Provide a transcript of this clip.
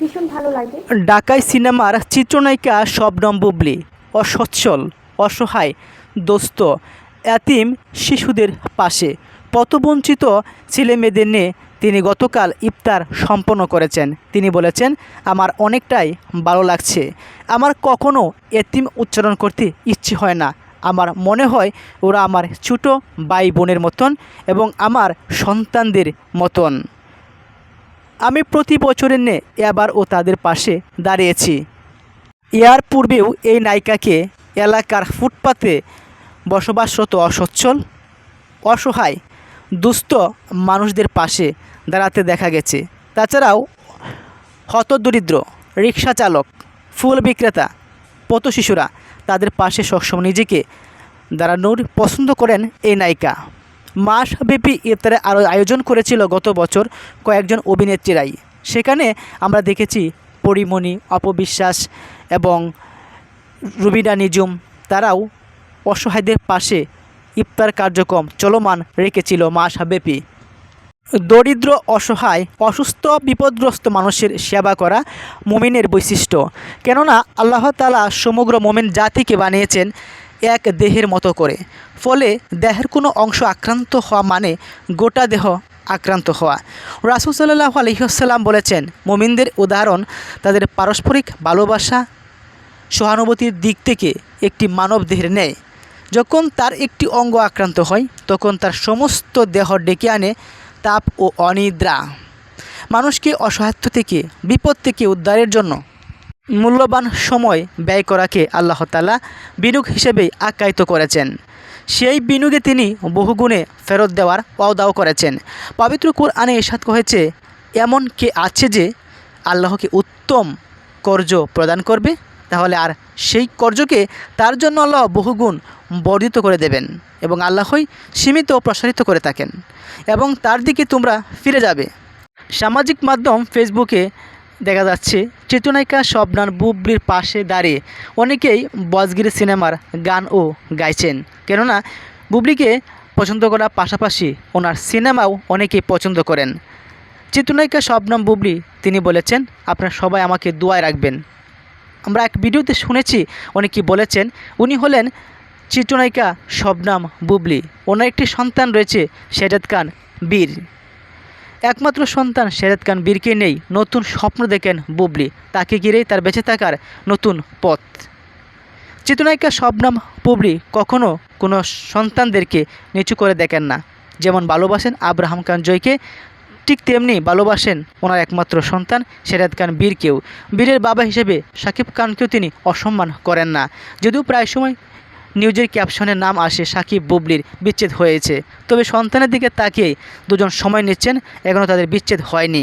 ভীষণ ভালো লাগে? ঢাকাই সিনেমার চিত্রনায়িকা শবনম বুবলি, অসচ্ছল, অসহায়, দোস্ত, এতিম শিশুদের পাশে। পথবঞ্চিত ছেলেমেয়েদের নিয়ে তিনি গতকাল ইফতার সম্পন্ন করেছেন। তিনি বলেছেন, আমার অনেকটাই ভালো লাগছে। আমার কখনো এতিম উচ্চারণ করতে ইচ্ছে হয় না। আমার মনে হয় ওরা আমার ছোটো ভাই বোনের মতন এবং আমার সন্তানদের মতন। আমি প্রতি বছরের নে এবার ও তাদের পাশে দাঁড়িয়েছি। এর পূর্বেও এই নায়িকাকে এলাকার ফুটপাতে বসবাসরত অসচ্ছল, অসহায়, দুস্থ মানুষদের পাশে দাঁড়াতে দেখা গেছে। তাছাড়াও হতদরিদ্র রিক্সা চালক, ফুল বিক্রেতা, পথ শিশুরা তাদের পাশে সবসময় নিজেকে দাঁড়ানোর পছন্দ করেন এই নায়িকা। মাসব্যাপী ইফতারের আরও আয়োজন করেছিল গত বছর কয়েকজন অভিনেত্রীরাই। সেখানে আমরা দেখেছি পরিমণি, অপবিশ্বাস এবং রুবিনা নিজুম তারাও অসহায়দের পাশে ইফতার কার্যক্রম চলমান রেখেছিল মাসব্যাপী। দরিদ্র, অসহায়, অসুস্থ, বিপদগ্রস্ত মানুষের সেবা করা মুমিনের বৈশিষ্ট্য। কেননা আল্লাহ তালা সমগ্র মোমেন জাতিকে বানিয়েছেন এক দেহের মতো করে। ফলে দেহের কোনো অংশ আক্রান্ত হওয়া মানে গোটা দেহ আক্রান্ত হওয়া। রাসুল সাল্লাহ আলহিহাসাল্লাম বলেছেন, মোমিনদের উদাহরণ তাদের পারস্পরিক ভালোবাসা, সহানুভূতির দিক থেকে একটি মানব দেহের নেয় যখন তার একটি অঙ্গ আক্রান্ত হয়, তখন তার সমস্ত দেহ ডেকে আনে তাপ ও অনিদ্রা। মানুষকে অসহায়ত্ব থেকে, বিপদ থেকে উদ্ধারের জন্য মূল্যবান সময় ব্যয় করাকে আল্লাহ তালা বিনিয়োগ হিসেবেই আখ্যায়িত করেছেন। সেই বিনিয়োগে তিনি বহুগুণে ফেরত দেওয়ার ওয়াদাও করেছেন। পবিত্র কোরআনে এসাদ হয়েছে এমন কে আছে যে আল্লাহকে উত্তম কর্য প্রদান করবে? তাহলে আর সেই কর্যকে তার জন্য আল্লাহ বহুগুণ বর্ধিত করে দেবেন এবং আল্লাহই সীমিত ও প্রসারিত করে থাকেন এবং তার দিকে তোমরা ফিরে যাবে। সামাজিক মাধ্যম ফেসবুকে দেখা যাচ্ছে। চিত্রনায়িকা শবনান বুবলির পাশে দাঁড়িয়ে অনেকেই বজগিরি সিনেমার গানও গাইছেন। কেননা, বুবলিকে পছন্দ করার পাশাপাশি ওনার সিনেমাও অনেকেই পছন্দ করেন। চিত্রনায়িকা শবনম বুবলি তিনি বলেছেন, আপনারা সবাই আমাকে দোয়ায় রাখবেন। আমরা এক ভিডিওতে শুনেছি উনি কি বলেছেন, উনি হলেন চিত্রনায়িকা শবনাম বুবলি। ওনার একটি সন্তান রয়েছে শেজাদ খান বীর। একমাত্র সন্তান শেরাত খান বীরকে নেই নতুন স্বপ্ন দেখেন বুবলি। তাকে ঘিরেই তার বেঁচে থাকার নতুন পথ। চিত্রনায়িকা শবনাম বুবলি কখনো কোনো সন্তানদেরকে নিচু করে দেখেন না। যেমন ভালোবাসেন আব্রাহাম খান জয়কে, ঠিক তেমনি ভালোবাসেন ওনার একমাত্র সন্তান সেরাত খান বীরকেও। বীরের বাবা হিসেবে সাকিব খানকেও তিনি অসম্মান করেন না। যদিও প্রায় সময় নিউজের ক্যাপশনের নাম আসে, সাকিব বুবলির বিচ্ছেদ হয়েছে। তবে সন্তানের দিকে তাকিয়ে দুজন সময় নিচ্ছেন এখনও তাদের বিচ্ছেদ হয়নি।